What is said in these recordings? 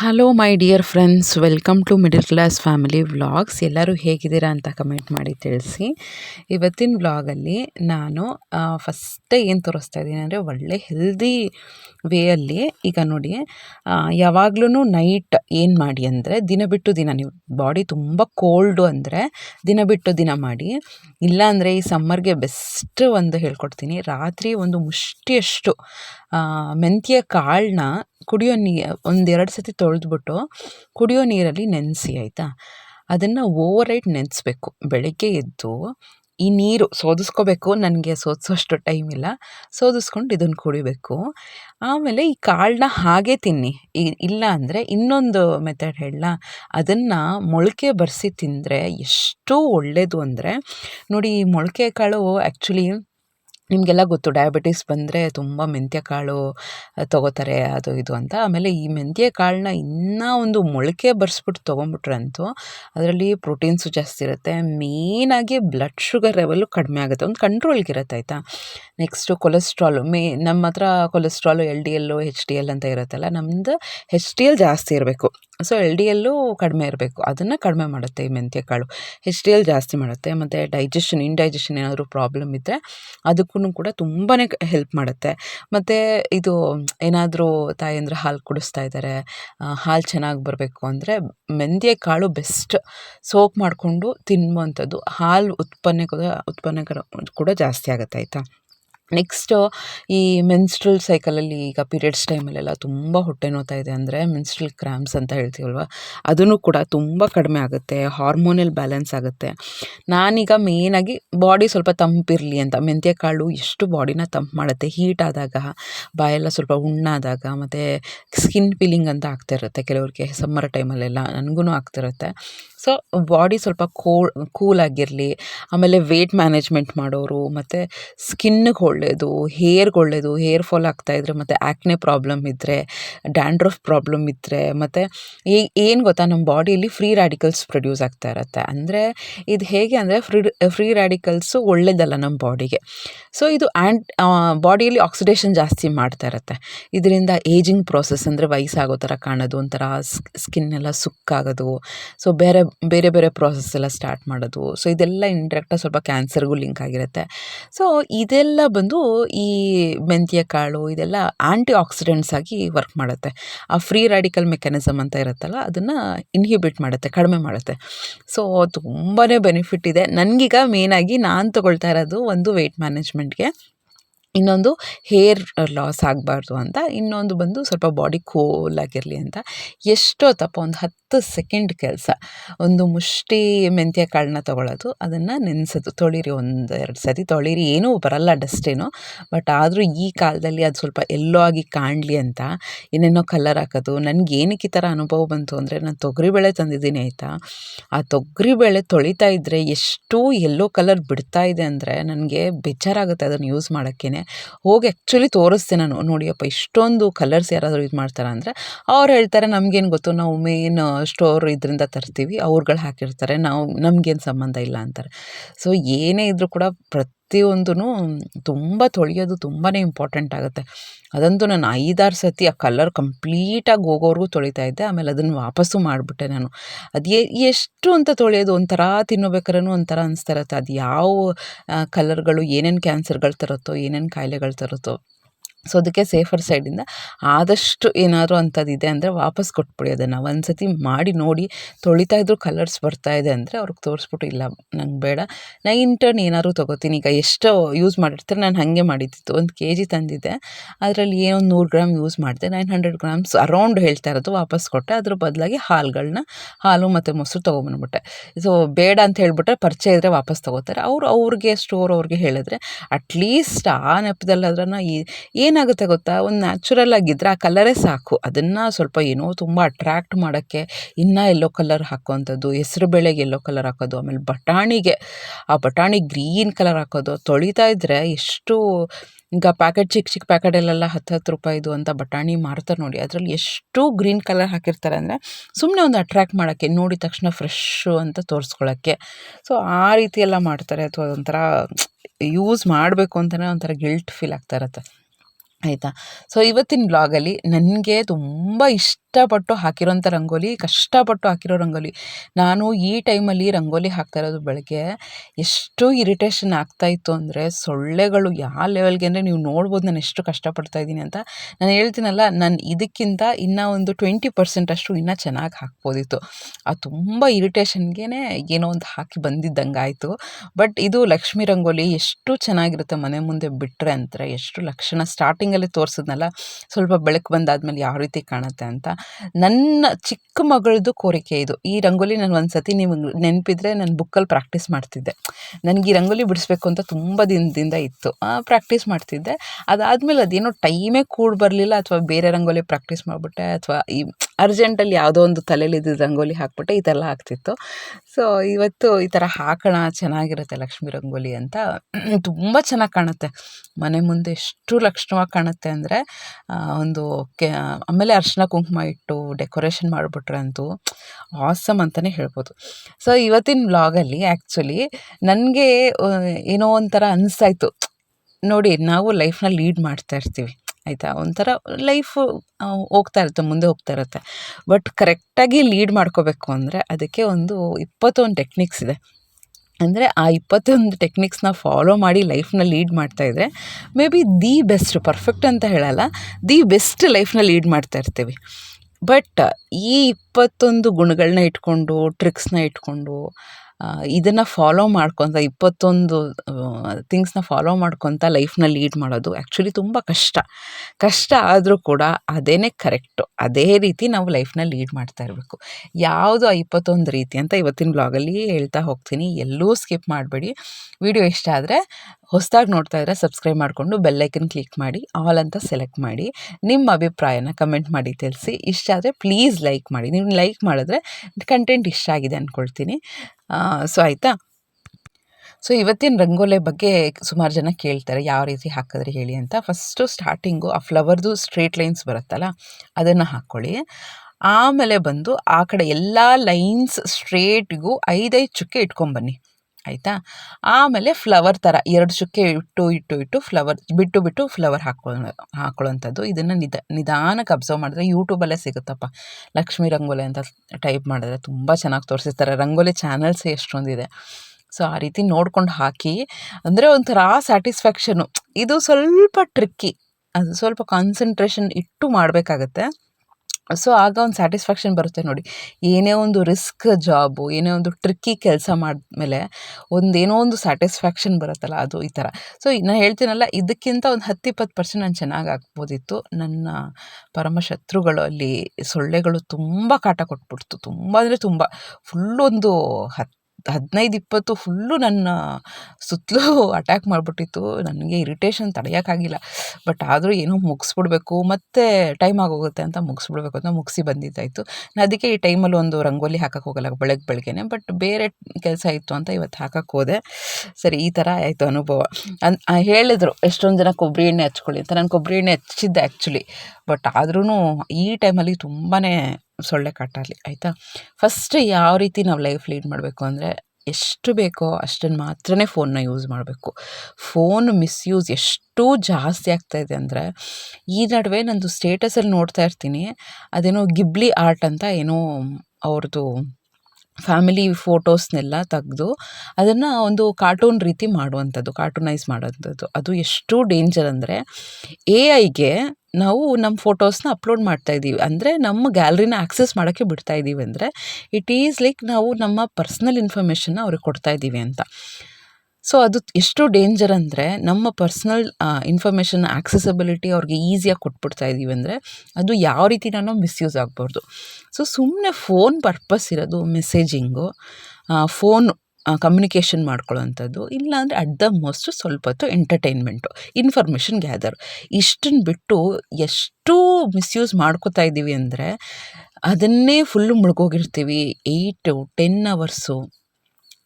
Hello my dear friends welcome to middle class family vlogs ಎಲ್ಲರೂ ಹೇಗಿದ್ದೀರಾ ಅಂತ comment ಮಾಡಿ ತಿಳಿಸಿ. ಇವತ್ತಿನ ವ್ಲಾಗಲ್ಲಿ ನಾನು ಫಸ್ಟೇ ಏನು ತೋರಿಸ್ತಾ ಇದ್ದೀನಿ ಅಂದರೆ ಒಳ್ಳೆ ಹೆಲ್ದಿ ವೇಯಲ್ಲಿ ಈಗ ನೋಡಿ ಯಾವಾಗ್ಲೂ ನೈಟ್ ಏನು ಮಾಡಿ ಅಂದರೆ ದಿನ ಬಿಟ್ಟು ದಿನ, ನೀವು ಬಾಡಿ ತುಂಬ ಕೋಲ್ಡು ಅಂದರೆ ದಿನ ಬಿಟ್ಟು ದಿನ ಮಾಡಿ. ಇಲ್ಲಾಂದರೆ ಈ ಸಮ್ಮರ್ಗೆ ಬೆಸ್ಟ್ ಒಂದು ಹೇಳ್ಕೊಡ್ತೀನಿ. ರಾತ್ರಿ ಒಂದು ಮುಷ್ಟಿಯಷ್ಟು ಮೆಂತ್ಯ ಕಾಳನ್ನ ಕುಡಿಯೋ ನೀ ಒಂದೆರಡು ಸತಿ ತೊಳೆದ್ಬಿಟ್ಟು ಕುಡಿಯೋ ನೀರಲ್ಲಿ ನೆನೆಸಿ, ಆಯಿತಾ? ಅದನ್ನು ಓವರ್ನೈಟ್ ನೆನೆಸ್ಬೇಕು. ಬೆಳಗ್ಗೆ ಎದ್ದು ಈ ನೀರು ಸೋದಿಸ್ಕೋಬೇಕು, ನನಗೆ ಸೋದಿಸೋಷ್ಟು ಟೈಮ್ ಇಲ್ಲ. ಸೋದಿಸ್ಕೊಂಡು ಇದನ್ನು ಕುಡಿಬೇಕು. ಆಮೇಲೆ ಈ ಕಾಳನ್ನ ಹಾಗೆ ತಿನ್ನಿ. ಇಲ್ಲ ಅಂದರೆ ಇನ್ನೊಂದು ಮೆಥಡ್ ಹೇಳ ಅದನ್ನು ಮೊಳಕೆ ಬರೆಸಿ ತಿಂದರೆ ಎಷ್ಟು ಒಳ್ಳೆಯದು ಅಂದರೆ ನೋಡಿ ಈ ಮೊಳಕೆ ಕಾಳು ಆ್ಯಕ್ಚುಲಿ ನಿಮಗೆಲ್ಲ ಗೊತ್ತು ಡಯಾಬಿಟಿಸ್ ಬಂದರೆ ತುಂಬ ಮೆಂತ್ಯ ಕಾಳು ತೊಗೋತಾರೆ, ಅದು ಇದು ಅಂತ. ಆಮೇಲೆ ಈ ಮೆಂತ್ಯ ಕಾಳನ್ನ ಇನ್ನೂ ಒಂದು ಮೊಳಕೆ ಬರ್ಸ್ಬಿಟ್ಟು ತೊಗೊಂಬಿಟ್ರಂತೂ ಅದರಲ್ಲಿ ಪ್ರೋಟೀನ್ಸು ಜಾಸ್ತಿ ಇರುತ್ತೆ. ಮೇಯ್ನಾಗಿ ಬ್ಲಡ್ ಶುಗರ್ ಲೆವೆಲ್ಲು ಕಡಿಮೆ ಆಗುತ್ತೆ. ಒಂದು ಕಂಟ್ರೋಲ್ಗೆ ಇರುತ್ತೆ, ಆಯಿತಾ? ನೆಕ್ಸ್ಟು ಕೊಲೆಸ್ಟ್ರಾಲು ಮೇ ನಮ್ಮ ಹತ್ರ cholesterol L D L H D L ಅಂತ ಇರುತ್ತಲ್ಲ ನಮ್ಮದು ಹೆಚ್ ಡಿ ಎಲ್ ಜಾಸ್ತಿ ಇರಬೇಕು. ಸೊ ಎಲ್ ಡಿ ಎಲ್ಲು ಕಡಿಮೆ ಇರಬೇಕು. ಅದನ್ನು ಕಡಿಮೆ ಮಾಡುತ್ತೆ ಈ ಮೆಂತ್ಯ ಕಾಳು. ಹೆಚ್ ಡಿ ಎಲ್ ಜಾಸ್ತಿ ಮಾಡುತ್ತೆ. ಮತ್ತು ಡೈಜೆಷನ್ ಇಂಡೈಜೆಷನ್ ಏನಾದರೂ ಪ್ರಾಬ್ಲಮ್ ಇದ್ದರೆ ಅದಕ್ಕೂ ಕೂಡ ತುಂಬಾ ಹೆಲ್ಪ್ ಮಾಡುತ್ತೆ. ಮತ್ತು ಇದು ಏನಾದರೂ ತಾಯಂದಿರು ಹಾಲು ಕುಡಿಸ್ತಾ ಇದ್ದಾರೆ ಹಾಲು ಚೆನ್ನಾಗಿ ಬರಬೇಕು ಅಂದರೆ ಮೆಂತ್ಯ ಕಾಳು ಬೆಸ್ಟ್ ಸೋಕ್ ಮಾಡಿಕೊಂಡು ತಿನ್ನುವಂಥದ್ದು ಹಾಲು ಉತ್ಪನ್ನ ಕೂಡ ಉತ್ಪನ್ನಗಳು ಕೂಡ ಜಾಸ್ತಿ ಆಗುತ್ತೆ, ಆಯಿತಾ? ನೆಕ್ಸ್ಟು ಈ ಮೆನ್ಸ್ಟ್ರಲ್ ಸೈಕಲಲ್ಲಿ ಈಗ ಪೀರಿಯಡ್ಸ್ ಟೈಮಲ್ಲೆಲ್ಲ ತುಂಬ ಹೊಟ್ಟೆ ನೋತಾ ಇದೆ ಅಂದರೆ ಮೆನ್ಸ್ಟ್ರಲ್ ಕ್ರ್ಯಾಮ್ಸ್ ಅಂತ ಹೇಳ್ತೀವಲ್ವ? ಅದನ್ನು ಕೂಡ ತುಂಬ ಕಡಿಮೆ ಆಗುತ್ತೆ ಹಾರ್ಮೋನಲ್ ಬ್ಯಾಲೆನ್ಸ್ ಆಗುತ್ತೆ. ನಾನೀಗ ಮೇಯ್ನಾಗಿ ಬಾಡಿ ಸ್ವಲ್ಪ ತಂಪಿರಲಿ ಅಂತ, ಮೆಂತ್ಯ ಕಾಳು ಎಷ್ಟು ಬಾಡಿನ ತಂಪು ಮಾಡುತ್ತೆ? ಹೀಟ್ ಆದಾಗ, ಬಾಯೆಲ್ಲ ಸ್ವಲ್ಪ ಉಣ್ಣಾದಾಗ, ಮತ್ತು ಸ್ಕಿನ್ ಪೀಲಿಂಗ್ ಅಂತ ಆಗ್ತಿರುತ್ತೆ ಕೆಲವ್ರಿಗೆ ಸಮ್ಮರ್ ಟೈಮಲ್ಲೆಲ್ಲ ನನಗೂ ಆಗ್ತಿರುತ್ತೆ. ಸೊ ಬಾಡಿ ಸ್ವಲ್ಪ ಕೋಲ್ ಕೂಲಾಗಿರಲಿ, ಆಮೇಲೆ ವೇಟ್ ಮ್ಯಾನೇಜ್ಮೆಂಟ್ ಮಾಡೋರು, ಮತ್ತು ಸ್ಕಿನ್ನಿಗೆ ಒಳ್ಳೆಯದು ಹೇರ್ಗೆ ಒಳ್ಳೆಯದು ಹೇರ್ ಫಾಲ್ ಆಗ್ತಾಯಿದ್ರೆ ಮತ್ತು ಆ್ಯಕ್ನೆ ಪ್ರಾಬ್ಲಮ್ ಇದ್ದರೆ ಡ್ಯಾಂಡ್ರಫ್ ಪ್ರಾಬ್ಲಮ್ ಇದ್ದರೆ ಮತ್ತು ಏನು ಗೊತ್ತಾ ನಮ್ಮ ಬಾಡಿಯಲ್ಲಿ ಫ್ರೀ ರ್ಯಾಡಿಕಲ್ಸ್ ಪ್ರೊಡ್ಯೂಸ್ ಆಗ್ತಾ ಇರುತ್ತೆ. ಅಂದರೆ ಇದು ಹೇಗೆ ಅಂದರೆ ಫ್ರೀ ಫ್ರೀ ರ್ಯಾಡಿಕಲ್ಸು ಒಳ್ಳೆಯದಲ್ಲ ನಮ್ಮ ಬಾಡಿಗೆ ಸೊ ಇದು ಆ್ಯಂಡ್ ಬಾಡಿಯಲ್ಲಿ ಆಕ್ಸಿಡೇಷನ್ ಜಾಸ್ತಿ ಮಾಡ್ತಾ ಇರುತ್ತೆ. ಇದರಿಂದ ಏಜಿಂಗ್ ಪ್ರೋಸೆಸ್ ಅಂದರೆ ವಯಸ್ಸಾಗೋ ಥರ ಕಾಣೋದು, ಒಂಥರ ಸ್ಕಿನ್ ಎಲ್ಲ ಸುಕ್ಕಾಗೋದು. ಸೊ ಬೇರೆ ಬೇರೆ ಬೇರೆ ಪ್ರಾಸೆಸ್ ಎಲ್ಲ ಸ್ಟಾರ್ಟ್ ಮಾಡೋದು. ಸೊ ಇದೆಲ್ಲ ಇಂಡೈರೆಕ್ಟಾಗಿ ಸ್ವಲ್ಪ ಕ್ಯಾನ್ಸರ್ಗೂ ಲಿಂಕ್ ಆಗಿರುತ್ತೆ. ಸೊ ಇದೆಲ್ಲ ಬಂದು ಈ ಮೆಂತ್ಯ ಕಾಳು ಇದೆಲ್ಲ ಆ್ಯಂಟಿ ಆಕ್ಸಿಡೆಂಟ್ಸ್ ಆಗಿ ವರ್ಕ್ ಮಾಡುತ್ತೆ. ಆ ಫ್ರೀ ರ್ಯಾಡಿಕಲ್ ಮೆಕ್ಯಾನಿಸಮ್ ಅಂತ ಇರುತ್ತಲ್ಲ, ಅದನ್ನು ಇನ್ಹಿಬಿಟ್ ಮಾಡುತ್ತೆ, ಕಡಿಮೆ ಮಾಡುತ್ತೆ. ಸೊ ತುಂಬಾ ಬೆನಿಫಿಟ್ ಇದೆ. ನನಗೀಗ ಮೇನಾಗಿ ನಾನು ತೊಗೊಳ್ತಾ ಇರೋದು ಒಂದು ವೆಯ್ಟ್ ಮ್ಯಾನೇಜ್ಮೆಂಟ್ಗೆ ಇನ್ನೊಂದು ಹೇರ್ ಲಾಸ್ ಆಗಬಾರ್ದು ಅಂತ, ಇನ್ನೊಂದು ಬಂದು ಸ್ವಲ್ಪ ಬಾಡಿ ಕೂಲಾಗಿರಲಿ ಅಂತ. ಎಷ್ಟೋ ತಪ್ಪ, ಒಂದು ಹತ್ತು ಸೆಕೆಂಡ್ ಕೆಲಸ. ಒಂದು ಮುಷ್ಟಿ ಮೆಂತ್ಯ ಕಾಳನ್ನ ತೊಗೊಳ್ಳೋದು ಅದನ್ನು ನೆನೆಸೋದು. ತೊಳಿರಿ ಒಂದು ಎರಡು ಸತಿ. ತೊಳಿರಿ ಏನೂ ಬರಲ್ಲ ಡಸ್ಟೇನು. ಬಟ್ ಆದರೂ ಈ ಕಾಲದಲ್ಲಿ ಅದು ಸ್ವಲ್ಪ ಎಲ್ಲೋ ಆಗಿ ಕಾಣಲಿ ಅಂತ, ಏನೇನೋ ಕಲರ್ ಹಾಕೋದು. ನನಗೆ ಏನಕ್ಕೆ ಈ ಥರ ಅನುಭವ ಬಂತು ಅಂದರೆ, ನಾನು ತೊಗರಿಬೇಳೆ ತಂದಿದ್ದೀನಿ ಆಯಿತಾ? ಆ ತೊಗರಿಬೇಳೆ ತೊಳಿತಾ ಇದ್ದರೆ ಎಷ್ಟು ಎಲ್ಲೋ ಕಲರ್ ಬಿಡ್ತಾ ಇದೆ ಅಂದರೆ, ನನಗೆ ಬೇಜಾರಾಗುತ್ತೆ ಅದನ್ನು ಯೂಸ್ ಮಾಡೋಕ್ಕೇ ಹೋಗಿ ಆ್ಯಕ್ಚುಲಿ ತೋರಿಸ್ತೀನಿ ನಾನು. ನೋಡಿಯಪ್ಪ, ಇಷ್ಟೊಂದು ಕಲರ್ಸ್ ಯಾರಾದರೂ ಇದು ಮಾಡ್ತಾರೆ ಅಂದರೆ, ಅವ್ರು ಹೇಳ್ತಾರೆ, ನಮಗೇನು ಗೊತ್ತು? ನಾವು ಮೇನ್ ಸ್ಟೋರ್ ಇದರಿಂದ ತರ್ತೀವಿ, ಅವ್ರುಗಳು ಹಾಕಿರ್ತಾರೆ, ನಾವು ನಮಗೇನು ಸಂಬಂಧ ಇಲ್ಲ ಅಂತಾರೆ. ಸೊ ಏನೇ ಇದ್ದರೂ ಕೂಡ ಪ್ರತಿಯೊಂದೂ ತುಂಬ ತೊಳೆಯೋದು ತುಂಬಾ ಇಂಪಾರ್ಟೆಂಟ್ ಆಗುತ್ತೆ. ಅದಂತೂ ನಾನು ಐದಾರು ಸತಿ ಆ ಕಲರ್ ಕಂಪ್ಲೀಟಾಗಿ ಹೋಗೋವರೆಗೂ ತೊಳಿತಾ ಇದ್ದೆ, ಆಮೇಲೆ ಅದನ್ನು ವಾಪಸ್ಸು ಮಾಡಿಬಿಟ್ಟೆ ನಾನು. ಅದು ಎಷ್ಟು ಅಂತ ತೊಳೆಯೋದು ಒಂಥರ ತಿನ್ನಬೇಕಾದ್ರೂ ಒಂಥರ ಅನಿಸ್ತಾ ಇರುತ್ತೆ. ಅದು ಯಾವ ಕಲರ್ಗಳು ಏನೇನು ಕ್ಯಾನ್ಸರ್ಗಳು ತರುತ್ತೋ, ಏನೇನು ಕಾಯಿಲೆಗಳು ತರುತ್ತೋ ಸೊ ಅದಕ್ಕೆ ಸೇಫರ್ ಸೈಡಿಂದ ಆದಷ್ಟು ಏನಾದರೂ ಅಂಥದ್ದು ಇದೆ ಅಂದರೆ ವಾಪಸ್ ಕೊಟ್ಬಿಡಿ ಅದನ್ನು. ಒಂದು ಸತಿ ಮಾಡಿ ನೋಡಿ, ತೊಳಿತಾ ಇದ್ರು ಕಲರ್ಸ್ ಬರ್ತಾ ಇದೆ ಅಂದರೆ ಅವ್ರಿಗೆ ತೋರಿಸ್ಬಿಟ್ಟು ಇಲ್ಲ, ನಂಗೆ ಬೇಡ. ನಾ ಟರ್ನ್ ಏನಾದ್ರು ತೊಗೋತೀನಿ. ಈಗ ಎಷ್ಟು ಯೂಸ್ ಮಾಡಿರ್ತಾರೆ, ನಾನು ಹಾಗೆ ಮಾಡಿದ್ದಿತ್ತು ಒಂದು ಕೆ ಜಿ ತಂದಿದ್ದೆ. ಅದರಲ್ಲಿ ಏನೋ ನೂರು ಗ್ರಾಮ್ ಯೂಸ್ ಮಾಡಿದೆ. ನೈನ್ ಹಂಡ್ರೆಡ್ ಗ್ರಾಮ್ಸ್ ಅರೌಂಡ್ ಹೇಳ್ತಾ ಇರೋದು ವಾಪಸ್ ಕೊಟ್ಟೆ. ಅದ್ರ ಬದಲಾಗಿ ಹಾಲುಗಳನ್ನ ಹಾಲು ಮತ್ತು ಮೊಸರು ತೊಗೊಂಬಂದ್ಬಿಟ್ಟೆ. ಸೊ ಬೇಡ ಅಂತ ಹೇಳಿಬಿಟ್ರೆ ಪರಿಚಯ ಇದ್ದರೆ ವಾಪಸ್ ತೊಗೋತಾರೆ. ಅವರು ಅವ್ರಿಗೆ ಸ್ಟೋರ್ ಅವ್ರಿಗೆ ಹೇಳಿದ್ರೆ ಅಟ್ಲೀಸ್ಟ್ ಆ ನೆಪದಲ್ಲಾದ್ರೂ ಈ ಏನಾಗುತ್ತೆ ಗೊತ್ತಾ? ಒಂದು ನ್ಯಾಚುರಲ್ ಆಗಿದ್ರೆ ಆ ಕಲರೇ ಸಾಕು. ಅದನ್ನು ಸ್ವಲ್ಪ ಏನೋ ತುಂಬ ಅಟ್ರ್ಯಾಕ್ಟ್ ಮಾಡೋಕ್ಕೆ ಇನ್ನೂ ಎಲ್ಲೋ ಕಲರ್ ಹಾಕೋವಂಥದ್ದು, ಹೆಸ್ರು ಬೇಳೆಗೆ ಎಲ್ಲೋ ಕಲರ್ ಹಾಕೋದು, ಆಮೇಲೆ ಬಟಾಣಿಗೆ, ಆ ಬಟಾಣಿ ಗ್ರೀನ್ ಕಲರ್ ಹಾಕೋದು, ತೊಳಿತಾ ಇದ್ದರೆ ಎಷ್ಟು, ಈಗ ಪ್ಯಾಕೆಟ್ ಚಿಕ್ಕ ಚಿಕ್ಕ ಪ್ಯಾಕೆಟಲ್ಲೆಲ್ಲ ಹತ್ತು ಹತ್ತು ರೂಪಾಯಿದು ಅಂತ ಬಟಾಣಿ ಮಾರ್ತಾರೆ ನೋಡಿ. ಅದರಲ್ಲಿ ಎಷ್ಟು ಗ್ರೀನ್ ಕಲರ್ ಹಾಕಿರ್ತಾರೆ ಅಂದರೆ ಸುಮ್ಮನೆ ಒಂದು ಅಟ್ರ್ಯಾಕ್ಟ್ ಮಾಡೋಕ್ಕೆ ನೋಡಿದ ತಕ್ಷಣ ಫ್ರೆಶ್ಶು ಅಂತ ತೋರಿಸ್ಕೊಳ್ಳೋಕ್ಕೆ ಸೊ ಆ ರೀತಿ ಎಲ್ಲ ಮಾಡ್ತಾರೆ. ಅಥವಾ ಅದೊಂಥರ ಯೂಸ್ ಮಾಡಬೇಕು ಅಂತಲೇ ಒಂಥರ ಗಿಲ್ಟ್ ಫೀಲ್ ಆಗ್ತಾ ಇರತ್ತೆ. ಆಯಿತಾ? ಸೊ ಇವತ್ತಿನ ಬ್ಲಾಗಲ್ಲಿ ನನಗೆ ತುಂಬ ಇಷ್ಟಪಟ್ಟು ಹಾಕಿರೋಂಥ ರಂಗೋಲಿ, ಕಷ್ಟಪಟ್ಟು ಹಾಕಿರೋ ರಂಗೋಲಿ, ನಾನು ಈ ಟೈಮಲ್ಲಿ ರಂಗೋಲಿ ಹಾಕ್ತಾ ಇರೋದು ಬೆಳಗ್ಗೆ ಎಷ್ಟು ಇರಿಟೇಷನ್ ಆಗ್ತಾಯಿತ್ತು ಅಂದರೆ ಸೊಳ್ಳೆಗಳು ಯಾವ ಲೆವೆಲ್ಗೆ ಅಂದರೆ ನೀವು ನೋಡ್ಬೋದು ನಾನು ಎಷ್ಟು ಕಷ್ಟಪಡ್ತಾ ಇದ್ದೀನಿ ಅಂತ. ನಾನು ಹೇಳ್ತೀನಲ್ಲ, ನಾನು ಇದಕ್ಕಿಂತ ಇನ್ನೂ ಒಂದು ಟ್ವೆಂಟಿ ಪರ್ಸೆಂಟ್ ಅಷ್ಟು ಇನ್ನೂ ಚೆನ್ನಾಗಿ ಹಾಕ್ಬೋದಿತ್ತು. ಆ ತುಂಬ ಇರಿಟೇಷನ್ಗೆ ಏನೋ ಒಂದು ಹಾಕಿ ಬಂದಿದ್ದಂಗೆ ಆಯಿತು. ಬಟ್ ಇದು ಲಕ್ಷ್ಮೀ ರಂಗೋಲಿ ಎಷ್ಟು ಚೆನ್ನಾಗಿರುತ್ತೆ ಮನೆ ಮುಂದೆ ಬಿಟ್ಟರೆ ಅಂತಾರೆ ಎಷ್ಟು ಲಕ್ಷಣ ಸ್ಟಾರ್ಟಿಂಗಲ್ಲಿ ತೋರಿಸಿದ್ನಲ್ಲ, ಸ್ವಲ್ಪ ಬೆಳಕು ಬಂದಾದಮೇಲೆ ಯಾವ ರೀತಿ ಕಾಣುತ್ತೆ ಅಂತ. ನನ್ನ ಚಿಕ್ಕ ಮಗಳದ್ದು ಕೋರಿಕೆ ಇದು. ಈ ರಂಗೋಲಿ ನಾನು ಒಂದು ಸತಿ ನಿಮಗೆ ನೆನಪಿದ್ರೆ ನಾನು ಬುಕ್ಕಲ್ಲಿ ಪ್ರಾಕ್ಟೀಸ್ ಮಾಡ್ತಿದ್ದೆ. ನನಗೆ ಈ ರಂಗೋಲಿ ಬಿಡಿಸ್ಬೇಕು ಅಂತ ತುಂಬ ದಿನದಿಂದ ಇತ್ತು. ಪ್ರಾಕ್ಟೀಸ್ ಮಾಡ್ತಿದ್ದೆ. ಅದಾದಮೇಲೆ ಅದೇನೋ ಟೈಮೇ ಕೂಡ ಬರಲಿಲ್ಲ, ಅಥವಾ ಬೇರೆ ರಂಗೋಲಿ ಪ್ರಾಕ್ಟೀಸ್ ಮಾಡಿಬಿಟ್ಟೆ, ಅಥವಾ ಈ ಅರ್ಜೆಂಟಲ್ಲಿ ಯಾವುದೋ ಒಂದು ತಲೆಯಲ್ಲಿ ಇದ್ದಿದ್ದು ರಂಗೋಲಿ ಹಾಕ್ಬಿಟ್ಟೆ ಈ ಆಗ್ತಿತ್ತು. ಸೊ, ಇವತ್ತು ಈ ಥರ ಹಾಕೋಣ, ಚೆನ್ನಾಗಿರುತ್ತೆ ಲಕ್ಷ್ಮೀ ರಂಗೋಲಿ ಅಂತ. ತುಂಬ ಚೆನ್ನಾಗಿ ಕಾಣುತ್ತೆ. ಮನೆ ಮುಂದೆ ಎಷ್ಟು ಲಕ್ಷಣವಾಗಿ ಕಾಣುತ್ತೆ ಅಂದರೆ ಒಂದು ಕೆ, ಆಮೇಲೆ ಅರ್ಶಿನ ಕುಂಕುಮ ಇಟ್ಟು ಡೆಕೋರೇಷನ್ ಮಾಡಿಬಿಟ್ರೆ ಅಂತೂ ಆಸಮ್ ಅಂತಲೇ ಹೇಳ್ಬೋದು. ಸೊ ಇವತ್ತಿನ ವ್ಲಾಗಲ್ಲಿ ಆ್ಯಕ್ಚುಲಿ ನನಗೆ ಏನೋ ಒಂಥರ ಅನಿಸ್ತಾಯಿತ್ತು ನೋಡಿ, ನಾವು ಲೈಫ್ನ ಲೀಡ್ ಮಾಡ್ತಾ ಇರ್ತೀವಿ, ಆಯಿತಾ? ಒಂಥರ ಲೈಫು ಹೋಗ್ತಾ ಇರುತ್ತೆ, ಮುಂದೆ ಹೋಗ್ತಾ ಇರುತ್ತೆ. ಬಟ್ ಕರೆಕ್ಟಾಗಿ ಲೀಡ್ ಮಾಡ್ಕೋಬೇಕು ಅಂದರೆ ಅದಕ್ಕೆ ಒಂದು ಇಪ್ಪತ್ತೊಂದು ಟೆಕ್ನಿಕ್ಸ್ ಇದೆ. ಅಂದರೆ ಆ ಇಪ್ಪತ್ತೊಂದು ಟೆಕ್ನಿಕ್ಸ್ನ ಫಾಲೋ ಮಾಡಿ ಲೈಫ್ನ ಲೀಡ್ ಮಾಡ್ತಾಯಿದ್ರೆ may be the best perfect ಅಂತ ಹೇಳಲ್ಲ ದಿ ಬೆಸ್ಟ್ ಲೈಫ್ನ ಲೀಡ್ ಮಾಡ್ತಾ ಇರ್ತೀವಿ. ಬಟ್ ಈ ಇಪ್ಪತ್ತೊಂದು ಗುಣಗಳನ್ನ ಇಟ್ಕೊಂಡು ಟ್ರಿಕ್ಸ್ನ ಇಟ್ಕೊಂಡು ಇದನ್ನು ಫಾಲೋ ಮಾಡ್ಕೊತ ಇಪ್ಪತ್ತೊಂದು ಥಿಂಗ್ಸ್ನ ಫಾಲೋ ಮಾಡ್ಕೊತ ಲೈಫ್ನ ಲೀಡ್ ಮಾಡೋದು ಆ್ಯಕ್ಚುಲಿ ತುಂಬ ಕಷ್ಟ. ಕಷ್ಟ ಆದರೂ ಕೂಡ ಅದೇ ಕರೆಕ್ಟು ಅದೇ ರೀತಿ ನಾವು ಲೈಫ್ನ ಲೀಡ್ ಮಾಡ್ತಾ ಇರಬೇಕು. ಯಾವುದು ಆ ಇಪ್ಪತ್ತೊಂದು ರೀತಿ ಅಂತ ಇವತ್ತಿನ ಬ್ಲಾಗಲ್ಲಿ ಹೇಳ್ತಾ ಹೋಗ್ತೀನಿ. ಎಲ್ಲೂ ಸ್ಕಿಪ್ ಮಾಡಬೇಡಿ. ವಿಡಿಯೋ ಇಷ್ಟ ಆದರೆ ಹೊಸದಾಗಿ ನೋಡ್ತಾ ಇದ್ದರೆ ಸಬ್ಸ್ಕ್ರೈಬ್ ಮಾಡಿಕೊಂಡು ಬೆಲ್ಲೈಕನ್ ಕ್ಲಿಕ್ ಮಾಡಿ ಆಲ್ ಅಂತ ಸೆಲೆಕ್ಟ್ ಮಾಡಿ. ನಿಮ್ಮ ಅಭಿಪ್ರಾಯನ ಕಮೆಂಟ್ ಮಾಡಿ ತಿಳಿಸಿ. ಇಷ್ಟ ಆದರೆ ಪ್ಲೀಸ್ ಲೈಕ್ ಮಾಡಿ. ನೀವು ಲೈಕ್ ಮಾಡಿದ್ರೆ ಕಂಟೆಂಟ್ ಇಷ್ಟ ಆಗಿದೆ ಅಂದ್ಕೊಳ್ತೀನಿ ಸೊ ಆಯಿತಾ? ಸೊ ಇವತ್ತಿನ ರಂಗೋಲೆ ಬಗ್ಗೆ ಸುಮಾರು ಜನ ಕೇಳ್ತಾರೆ, ಯಾವ ರೀತಿ ಹಾಕಿದ್ರೆ ಹೇಳಿ ಅಂತ. ಫಸ್ಟು ಸ್ಟಾರ್ಟಿಂಗು ಆ ಫ್ಲವರ್ದು ಸ್ಟ್ರೇಟ್ ಲೈನ್ಸ್ ಬರುತ್ತಲ್ಲ, ಅದನ್ನು ಹಾಕ್ಕೊಳ್ಳಿ ಆಮೇಲೆ ಬಂದು ಆ ಕಡೆ ಎಲ್ಲ ಲೈನ್ಸ್ ಸ್ಟ್ರೇಟ್ಗೂ ಐದೈದು ಚುಕ್ಕೆ ಇಟ್ಕೊಂಬನ್ನಿ ಆಯಿತಾ? ಆಮೇಲೆ ಫ್ಲವರ್ ಥರ ಎರಡು ಚುಕ್ಕೆ ಇಟ್ಟು ಇಟ್ಟು ಇಟ್ಟು ಫ್ಲವರ್ ಬಿಟ್ಟು ಬಿಟ್ಟು ಫ್ಲವರ್ ಹಾಕೊಳ್ಳೋ ಹಾಕೊಳ್ಳೋಂಥದ್ದು ಇದನ್ನು ನಿಧ ನಿಧಾನಕ್ಕೆ ಅಬ್ಸರ್ವ್ ಮಾಡಿದ್ರೆ ಯೂಟ್ಯೂಬಲ್ಲೇ ಸಿಗುತ್ತಪ್ಪ. ಲಕ್ಷ್ಮಿ ರಂಗೋಲಿ ಅಂತ ಟೈಪ್ ಮಾಡಿದ್ರೆ ತುಂಬ ಚೆನ್ನಾಗಿ ತೋರಿಸಿರ್ತಾರೆ. ರಂಗೋಲಿ ಚಾನಲ್ಸ್ ಎಷ್ಟೊಂದಿದೆ. ಸೊ ಆ ರೀತಿ ನೋಡ್ಕೊಂಡು ಹಾಕಿ, ಅಂದರೆ ಒಂಥರ ಸ್ಯಾಟಿಸ್ಫ್ಯಾಕ್ಷನು ಇದು ಸ್ವಲ್ಪ ಟ್ರಿಕ್ಕಿ ಅದು ಸ್ವಲ್ಪ ಕಾನ್ಸಂಟ್ರೇಷನ್ ಇಟ್ಟು ಮಾಡಬೇಕಾಗತ್ತೆ. ಸೊ ಆಗ ಒಂದು ಸ್ಯಾಟಿಸ್ಫ್ಯಾಕ್ಷನ್ ಬರುತ್ತೆ ನೋಡಿ. ಏನೇ ಒಂದು ರಿಸ್ಕ್ ಜಾಬು ಏನೇ ಒಂದು ಟ್ರಿಕ್ಕಿ ಕೆಲಸ ಮಾಡಿದ್ಮೇಲೆ ಒಂದು ಏನೋ ಒಂದು ಸ್ಯಾಟಿಸ್ಫ್ಯಾಕ್ಷನ್ ಬರುತ್ತಲ್ಲ, ಅದು ಈ ಥರ ಸೊ ನಾನು ಹೇಳ್ತೀನಲ್ಲ, ಇದಕ್ಕಿಂತ ಒಂದು ಹತ್ತು ಇಪ್ಪತ್ತು ಪರ್ಸೆಂಟ್ ನಾನು ಚೆನ್ನಾಗಿ ಆಗ್ಬೋದಿತ್ತು. ನನ್ನ ಪರಮ ಶತ್ರುಗಳು ಅಲ್ಲಿ ಸೊಳ್ಳೆಗಳು ತುಂಬ ಕಾಟ ಕೊಟ್ಬಿಡ್ತು. ತುಂಬ ಅಂದರೆ ತುಂಬ. ಫುಲ್ಲೊಂದು ಹತ್ತು ಹದಿನೈದು ಇಪ್ಪತ್ತು ಫುಲ್ಲು ನನ್ನ ಸುತ್ತಲೂ ಅಟ್ಯಾಕ್ ಮಾಡಿಬಿಟ್ಟಿತ್ತು. ನನಗೆ ಇರಿಟೇಷನ್ ತಡೆಯೋಕ್ಕಾಗಿಲ್ಲ ಬಟ್ ಆದರೂ ಏನೋ ಮುಗಿಸ್ಬಿಡ್ಬೇಕು. ಮತ್ತು ಟೈಮ್ ಆಗೋಗುತ್ತೆ ಅಂತ ಮುಗಿಸ್ಬಿಡ್ಬೇಕು ಅಂತ ಮುಗಿಸಿ ಬಂದಿದ್ದಾಯಿತು. ನಾನು ಅದಕ್ಕೆ ಈ ಟೈಮಲ್ಲಿ ಒಂದು ರಂಗೋಲಿ ಹಾಕಕ್ಕೆ ಹೋಗಲ್ಲ ಬೆಳಗ್ಗೆ ಬೆಳಗ್ಗೆನೆ. ಬಟ್ ಬೇರೆ ಕೆಲಸ ಇತ್ತು ಅಂತ ಇವತ್ತು ಹಾಕಕ್ಕೆ ಹೋದೆ. ಸರಿ, ಈ ಥರ ಆಯಿತು ಅನುಭವ. ಅನ್ ಹೇಳಿದ್ರು, ಎಷ್ಟೊಂದು ಜನ ಕೊಬ್ಬರಿ ಎಣ್ಣೆ ಹಚ್ಕೊಳ್ಳಿ ಅಂತ. ನಾನು ಕೊಬ್ಬರಿ ಎಣ್ಣೆ ಹಚ್ಚಿದ್ದೆ ಆ್ಯಕ್ಚುಲಿ ಬಟ್ ಆದ್ರೂ ಈ ಟೈಮಲ್ಲಿ ತುಂಬಾ ಸೊಳ್ಳೆ ಕಾಟಾಗಲಿ ಆಯಿತಾ? ಫಸ್ಟ್ ಯಾವ ರೀತಿ ನಾವು ಲೈಫ್ ಲೀಡ್ ಮಾಡಬೇಕು ಅಂದರೆ, ಎಷ್ಟು ಬೇಕೋ ಅಷ್ಟನ್ನು ಮಾತ್ರನೇ ಫೋನ್ನ ಯೂಸ್ ಮಾಡಬೇಕು. ಫೋನ್ ಮಿಸ್ಯೂಸ್ ಎಷ್ಟು ಜಾಸ್ತಿ ಆಗ್ತಾ ಇದೆ ಅಂದರೆ, ಈ ನಡುವೆ ನಂದು ಸ್ಟೇಟಸಲ್ಲಿ ನೋಡ್ತಾ ಇರ್ತೀನಿ, ಅದೇನೋ ಗಿಬ್ಲಿ ಆರ್ಟ್ ಅಂತ ಏನೋ ಅವ್ರದ್ದು ಫ್ಯಾಮಿಲಿ ಫೋಟೋಸ್ನೆಲ್ಲ ತೆಗೆದು ಅದನ್ನು ಒಂದು ಕಾರ್ಟೂನ್ ರೀತಿ ಮಾಡುವಂಥದ್ದು ಕಾರ್ಟೂನೈಸ್ ಮಾಡೋಂಥದ್ದು ಅದು ಎಷ್ಟು ಡೇಂಜರ್ ಅಂದರೆ ಎ ಐಗೆ ನಾವು ನಮ್ಮ ಫೋಟೋಸ್ನ ಅಪ್ಲೋಡ್ ಮಾಡ್ತಾ ಇದ್ದೀವಿ. ಅಂದರೆ ನಮ್ಮ ಗ್ಯಾಲ್ರಿನ ಆಕ್ಸೆಸ್ ಮಾಡೋಕ್ಕೆ ಬಿಡ್ತಾ ಇದ್ದೀವಿ ಅಂದರೆ ಇಟ್ ಈಸ್ ಲೈಕ್ ನಾವು ನಮ್ಮ ಪರ್ಸ್ನಲ್ ಇನ್ಫಾರ್ಮೇಷನ್ನ ಅವ್ರಿಗೆ ಕೊಡ್ತಾ ಇದ್ದೀವಿ ಅಂತ. ಸೊ ಅದು ಎಷ್ಟು ಡೇಂಜರ್ ಅಂದರೆ ನಮ್ಮ ಪರ್ಸ್ನಲ್ ಇನ್ಫಾರ್ಮೇಷನ್ ಆಕ್ಸೆಸಬಿಲಿಟಿ ಅವ್ರಿಗೆ ಈಸಿಯಾಗಿ ಕೊಟ್ಬಿಡ್ತಾ ಇದ್ದೀವಿ ಅಂದರೆ ಅದು ಯಾವ ರೀತಿ ನಾನು ಮಿಸ್ಯೂಸ್ ಆಗ್ಬಾರ್ದು. ಸೊ ಸುಮ್ಮನೆ ಫೋನ್ ಪರ್ಪಸ್ ಇರೋದು ಮೆಸೇಜಿಂಗು ಫೋನ್ ಕಮ್ಯುನಿಕೇಷನ್ ಮಾಡ್ಕೊಳ್ಳೋವಂಥದ್ದು. ಇಲ್ಲಾಂದರೆ ಅಟ್ ದ ಮೋಸ್ಟ್ ಸ್ವಲ್ಪ ಹೊತ್ತು ಎಂಟರ್ಟೈನ್ಮೆಂಟು ಇನ್ಫಾರ್ಮೇಷನ್ ಗ್ಯಾದರ್ ಇಷ್ಟನ್ನು ಬಿಟ್ಟು ಎಷ್ಟು ಮಿಸ್ಯೂಸ್ ಮಾಡ್ಕೋತಾ ಇದ್ದೀವಿ ಅಂದರೆ ಅದನ್ನೇ full ಮುಳುಗೋಗಿರ್ತೀವಿ. Eight ten hours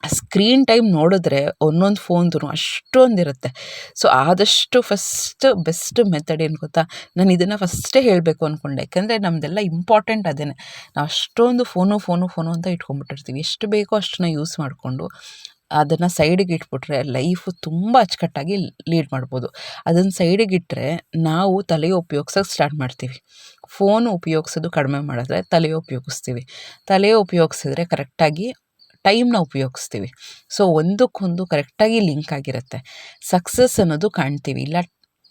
screen time ನೋಡಿದ್ರೆ ಒಂದೊಂದು ಫೋನ್ದು ಅಷ್ಟೊಂದಿರುತ್ತೆ. ಸೊ ಆದಷ್ಟು ಫಸ್ಟ್ ಬೆಸ್ಟ್ ಮೆಥಡ್ ಏನು ಗೊತ್ತಾ? ನಾನು ಇದನ್ನು ಫಸ್ಟೇ ಹೇಳಬೇಕು ಅಂದ್ಕೊಂಡೆ ಯಾಕೆಂದರೆ ನಮ್ಮದೆಲ್ಲ ಇಂಪಾರ್ಟೆಂಟ್ ಅದೇ ನಾವು ಅಷ್ಟೊಂದು ಫೋನು ಫೋನು ಫೋನು ಅಂತ ಇಟ್ಕೊಂಡ್ಬಿಟ್ಟಿರ್ತೀವಿ. ಎಷ್ಟು ಬೇಕೋ ಅಷ್ಟನ್ನ ಯೂಸ್ ಮಾಡಿಕೊಂಡು ಅದನ್ನು ಸೈಡಿಗೆ ಇಟ್ಬಿಟ್ರೆ ಲೈಫು ತುಂಬ ಅಚ್ಚುಕಟ್ಟಾಗಿ ಲೀಡ್ ಮಾಡ್ಬೋದು. ಅದನ್ನು ಸೈಡಿಗೆ ಇಟ್ಟರೆ ನಾವು ತಲೆ ಉಪಯೋಗ್ಸೋಕೆ ಸ್ಟಾರ್ಟ್ ಮಾಡ್ತೀವಿ. ಫೋನ್ ಉಪಯೋಗಿಸೋದು ಕಡಿಮೆ ಮಾಡಿದ್ರೆ ತಲೆ ಉಪಯೋಗಿಸ್ತೀವಿ. ತಲೆ ಉಪಯೋಗಿಸಿದ್ರೆ ಕರೆಕ್ಟಾಗಿ ಟೈಮ್ನ ಉಪಯೋಗಿಸ್ತೀವಿ. ಸೊ, ಒಂದಕ್ಕೊಂದು ಕರೆಕ್ಟಾಗಿ ಲಿಂಕ್ ಆಗಿರುತ್ತೆ. ಸಕ್ಸಸ್ ಅನ್ನೋದು ಕಾಣ್ತೀವಿ. ಇಲ್ಲ,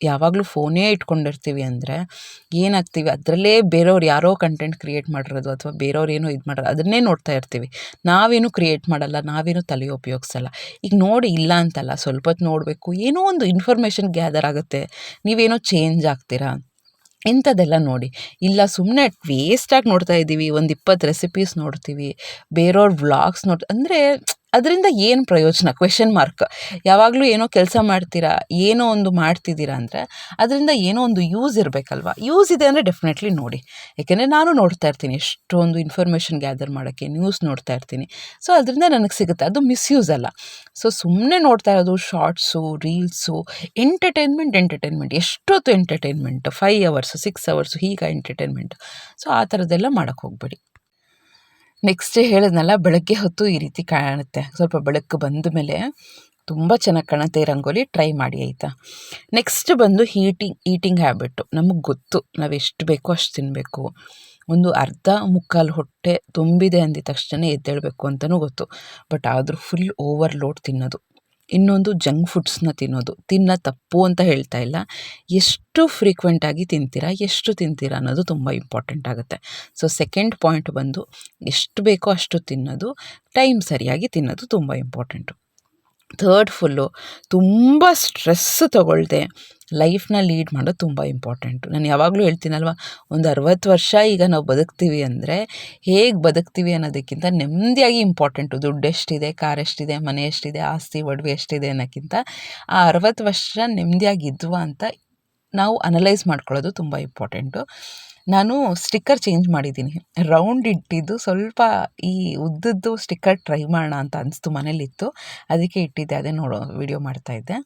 ಯಾವಾಗಲೂ ಫೋನೇ ಇಟ್ಕೊಂಡಿರ್ತೀವಿ ಅಂದರೆ ಏನಾಗ್ತೀವಿ? ಅದರಲ್ಲೇ ಬೇರೆಯವ್ರು ಯಾರೋ ಕಂಟೆಂಟ್ ಕ್ರಿಯೇಟ್ ಮಾಡಿರೋದು ಅಥವಾ ಬೇರೆಯವ್ರು ಏನೋ ಇದು ಮಾಡೋದು ಅದನ್ನೇ ನೋಡ್ತಾ ಇರ್ತೀವಿ. ನಾವೇನು ಕ್ರಿಯೇಟ್ ಮಾಡಲ್ಲ, ನಾವೇನು ತಲೆ ಉಪಯೋಗಿಸಲ್ಲ. ಈಗ ನೋಡಿ, ಇಲ್ಲ ಅಂತಲ್ಲ, ಸ್ವಲ್ಪ ಹೊತ್ತು ನೋಡಬೇಕು. ಏನೋ ಒಂದು ಇನ್ಫಾರ್ಮೇಷನ್ ಗ್ಯಾದರ್ ಆಗುತ್ತೆ. ನೀವೇನೋ ಚೇಂಜ್ ಆಗ್ತೀರಾ ಇಂಥದ್ದೆಲ್ಲ ನೋಡಿ. ಇಲ್ಲ ಸುಮ್ಮನೆ ವೇಸ್ಟಾಗಿ ನೋಡ್ತಾ ಇದ್ದೀವಿ ಒಂದು ಇಪ್ಪತ್ತು ರೆಸಿಪೀಸ್ ನೋಡ್ತೀವಿ. ಬೇರೆಯವ್ರ ವ್ಲಾಗ್ಸ್ ನೋಡಿ, ಅಂದರೆ ಅದರಿಂದ ಏನು ಪ್ರಯೋಜನ? ಕ್ವೆಶನ್ ಮಾರ್ಕ್ ಯಾವಾಗಲೂ ಏನೋ ಕೆಲಸ ಮಾಡ್ತೀರಾ, ಏನೋ ಒಂದು ಮಾಡ್ತಿದ್ದೀರಾ ಅಂದರೆ ಅದರಿಂದ ಏನೋ ಒಂದು ಯೂಸ್ ಇರಬೇಕಲ್ವ? ಯೂಸ್ ಇದೆ ಅಂದರೆ ಡೆಫಿನೆಟ್ಲಿ ನೋಡಿ. ಏಕೆಂದರೆ ನಾನು ನೋಡ್ತಾ ಇರ್ತೀನಿ, ಎಷ್ಟೊಂದು ಇನ್ಫಾರ್ಮೇಷನ್ ಗ್ಯಾದರ್ ಮಾಡೋಕ್ಕೆ ನ್ಯೂಸ್ ನೋಡ್ತಾ ಇರ್ತೀನಿ. ಸೊ ಅದರಿಂದ ನನಗೆ ಸಿಗುತ್ತೆ. ಅದು ಮಿಸ್ಯೂಸ್ ಅಲ್ಲ. ಸೊ ಸುಮ್ಮನೆ ನೋಡ್ತಾ ಇರೋದು ಶಾರ್ಟ್ಸು ರೀಲ್ಸು ಎಂಟರ್ಟೈನ್ಮೆಂಟ್ ಎಂಟರ್ಟೈನ್ಮೆಂಟ್ ಎಷ್ಟೊತ್ತು entertainment five hours six hours ಹೀಗೆ ಎಂಟರ್ಟೈನ್ಮೆಂಟ್ ಸೊ ಆ ಥರದ್ದೆಲ್ಲ ಮಾಡೋಕ್ಕೆ ಹೋಗ್ಬೇಡಿ. ನೆಕ್ಸ್ಟ್ ಹೇಳಿದ್ನಲ್ಲ, ಬೆಳಗ್ಗೆ ಹೊತ್ತು ಈ ರೀತಿ ಕಾಣುತ್ತೆ. ಸ್ವಲ್ಪ ಬೆಳಕು ಬಂದ ಮೇಲೆ ತುಂಬ ಚೆನ್ನಾಗಿ ಕಾಣುತ್ತೆ ರಂಗೋಲಿ. ಟ್ರೈ ಮಾಡಿ, ಆಯಿತಾ? ನೆಕ್ಸ್ಟ್ ಬಂದು ಹೀಟಿಂಗ್ ಈಟಿಂಗ್ ಹ್ಯಾಬಿಟ್ಟು ನಮಗೆ ಗೊತ್ತು, ನಾವು ಎಷ್ಟು ಬೇಕೋ ಅಷ್ಟು ತಿನ್ನಬೇಕು ಒಂದು ಅರ್ಧ ಮುಕ್ಕಾಲು ಹೊಟ್ಟೆ ತುಂಬಿದೆ ಅಂದಿದ ತಕ್ಷಣ ಎದ್ದೇಳಬೇಕು ಅಂತಲೂ ಗೊತ್ತು. ಬಟ್ ಆದರೂ ಫುಲ್ ಓವರ್ಲೋಡ್ ತಿನ್ನೋದು. ಇನ್ನೊಂದು ಜಂಕ್ ಫುಡ್ಸ್ನ ತಿನ್ನೋದು. ತಿನ್ನ ತಪ್ಪು ಅಂತ ಹೇಳ್ತಾ ಇಲ್ಲ. ಎಷ್ಟು ಫ್ರೀಕ್ವೆಂಟಾಗಿ ತಿಂತೀರಾ, ಎಷ್ಟು ತಿಂತೀರಾ ಅನ್ನೋದು ತುಂಬ ಇಂಪಾರ್ಟೆಂಟ್ ಆಗುತ್ತೆ. ಸೊ ಸೆಕೆಂಡ್ ಪಾಯಿಂಟ್ ಬಂದು, ಎಷ್ಟು ಬೇಕೋ ಅಷ್ಟು ತಿನ್ನೋದು ಟೈಮ್ ಸರಿಯಾಗಿ ತಿನ್ನೋದು ತುಂಬ ಇಂಪಾರ್ಟೆಂಟು ಥರ್ಡ್ ಫುಲ್ಲು ತುಂಬ ಸ್ಟ್ರೆಸ್ ತಗೊಳ್ದೆ. ಲೈಫ್ನ ಲೀಡ್ ಮಾಡೋದು ತುಂಬ ಇಂಪಾರ್ಟೆಂಟು. ನಾನು ಯಾವಾಗಲೂ ಹೇಳ್ತೀನಲ್ವ, ಒಂದು ಅರವತ್ತು ವರ್ಷ ಈಗ ನಾವು ಬದುಕ್ತೀವಿ ಅಂದರೆ ಹೇಗೆ ಬದುಕ್ತೀವಿ ಅನ್ನೋದಕ್ಕಿಂತ ನೆಮ್ಮದಿಯಾಗಿ ಇಂಪಾರ್ಟೆಂಟು. ದುಡ್ಡು ಎಷ್ಟಿದೆ, ಕಾರ್ ಎಷ್ಟಿದೆ, ಮನೆ ಎಷ್ಟಿದೆ, ಆಸ್ತಿ, ಒಡವೆ ಎಷ್ಟಿದೆ ಅನ್ನೋಕ್ಕಿಂತ ಆ ಅರವತ್ತು ವರ್ಷ ನೆಮ್ಮದಿಯಾಗಿದ್ವಾ ಅಂತ ನಾವು ಅನಲೈಸ್ ಮಾಡ್ಕೊಳ್ಳೋದು ತುಂಬ ಇಂಪಾರ್ಟೆಂಟು. ನಾನು ಸ್ಟಿಕ್ಕರ್ ಚೇಂಜ್ ಮಾಡಿದ್ದೀನಿ. ರೌಂಡ್ ಇಟ್ಟಿದ್ದು ಸ್ವಲ್ಪ ಈ ಉದ್ದದ್ದು ಸ್ಟಿಕ್ಕರ್ ಟ್ರೈ ಮಾಡೋಣ ಅಂತ ಅನಿಸ್ತು ಮನೇಲಿತ್ತು. ಅದಕ್ಕೆ ಇಟ್ಟಿದ್ದೆ, ಅದೇ ನೋಡೋ ವಿಡಿಯೋ ಮಾಡ್ತಾಯಿದ್ದೆ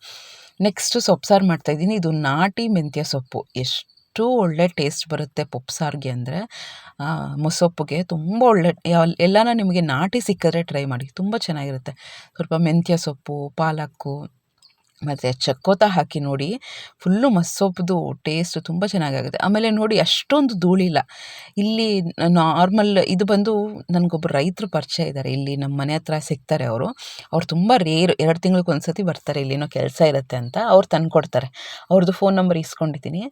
ನೆಕ್ಸ್ಟು ಸೊಪ್ಸಾರು ಮಾಡ್ತಾಯಿದ್ದೀನಿ ಇದು ನಾಟಿ ಮೆಂತ್ಯ ಸೊಪ್ಪು. ಎಷ್ಟು ಒಳ್ಳೆ ಟೇಸ್ಟ್ ಬರುತ್ತೆ ಪೊಪ್ಸಾರಿಗೆ ಸಾರಿಗೆ ಅಂದರೆ. ಮೊಸೊಪ್ಪಿಗೆ ತುಂಬ ಒಳ್ಳೆ ಎಲ್ಲಾನ ನಿಮಗೆ ನಾಟಿ ಸಿಕ್ಕಿದ್ರೆ ಟ್ರೈ ಮಾಡಿ. ತುಂಬ ಚೆನ್ನಾಗಿರುತ್ತೆ. ಸ್ವಲ್ಪ ಮೆಂತ್ಯ ಸೊಪ್ಪು, ಪಾಲಕ್ಕು ಮತ್ತು ಚಕ್ಕೋತ ಹಾಕಿ ನೋಡಿ, ಫುಲ್ಲು ಮಸ್ಸೊಪ್ಪದು ಟೇಸ್ಟ್ ತುಂಬ ಚೆನ್ನಾಗಾಗುತ್ತೆ. ಆಮೇಲೆ ನೋಡಿ ಅಷ್ಟೊಂದು ಧೂಳಿಲ್ಲ. ಇಲ್ಲಿ ನಾರ್ಮಲ್ ಇದು ಬಂದು ನನಗೊಬ್ಬರು ರೈತರು ಪರಿಚಯ ಇದ್ದಾರೆ ಇಲ್ಲಿ ನಮ್ಮ ಮನೆ ಹತ್ರ ಸಿಗ್ತಾರೆ ಅವರು. ಅವ್ರು ತುಂಬ ರೇರ್ ಎರಡು ತಿಂಗ್ಳಿಗೆ ಒಂದು ಸತಿ ಬರ್ತಾರೆ ಇಲ್ಲಿನೋ ಕೆಲಸ ಇರುತ್ತೆ ಅಂತ ಅವ್ರು ತಂದುಕೊಡ್ತಾರೆ. ಅವ್ರದ್ದು ಫೋನ್ ನಂಬರ್ ಇಸ್ಕೊಂಡಿದ್ದೀನಿ.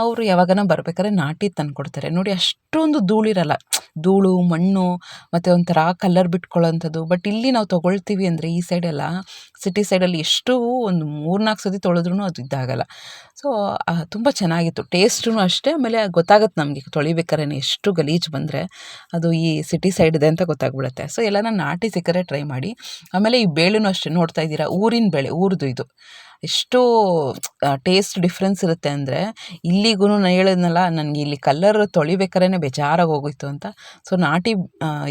ಅವರು ಯಾವಾಗನ ಬರ್ಬೇಕಾದ್ರೆ ನಾಟಿ ತಂದು ಕೊಡ್ತಾರೆ ನೋಡಿ ಅಷ್ಟೊಂದು ಧೂಳಿರಲ್ಲ. ಧೂಳು, ಮಣ್ಣು ಮತ್ತು ಒಂಥರ ಕಲ್ಲರ್ ಬಿಟ್ಕೊಳ್ಳೋಂಥದ್ದು ಬಟ್ ಇಲ್ಲಿ ನಾವು ತೊಗೊಳ್ತೀವಿ ಅಂದರೆ ಈ ಸೈಡೆಲ್ಲ ಸಿಟಿ ಸೈಡಲ್ಲಿ ಎಷ್ಟು ಒಂದು ಮೂರು ನಾಲ್ಕು ಸತಿ ತೊಳೆದ್ರೂ ಅದು ಇದಾಗಲ್ಲ. ಸೊ ತುಂಬ ಚೆನ್ನಾಗಿತ್ತು. ಟೇಸ್ಟೂ ಅಷ್ಟೇ, ಆಮೇಲೆ ಗೊತ್ತಾಗುತ್ತೆ ನಮಗೆ ತೊಳಿಬೇಕಾದ್ರೆ ಎಷ್ಟು ಗಲೀಜು ಬಂದರೆ ಅದು ಈ ಸಿಟಿ ಸೈಡ್ ಇದೆ ಅಂತ ಗೊತ್ತಾಗ್ಬಿಡುತ್ತೆ. ಸೊ ಎಲ್ಲನ ನಾಟಿ ಸಿಕ್ಕರೆ ಟ್ರೈ ಮಾಡಿ. ಆಮೇಲೆ ಈ ಬೇಳೆನೂ ಅಷ್ಟೇ ನೋಡ್ತಾ ಇದ್ದೀರಾ? ಊರಿನ ಬೇಳೆ, ಊರದು ಇದು. ಎಷ್ಟು ಟೇಸ್ಟ್ ಡಿಫ್ರೆನ್ಸ್ ಇರುತ್ತೆ ಅಂದರೆ ಇಲ್ಲಿಗೂ ನಾನು ಹೇಳಿದ್ನಲ್ಲ, ನನಗೆ ಇಲ್ಲಿ ಕಲ್ಲರ್ ತೊಳಿಬೇಕಾರೇ ಬೇಜಾರಾಗಿ ಹೋಗಿತ್ತು ಅಂತ. ಸೊ ನಾಟಿ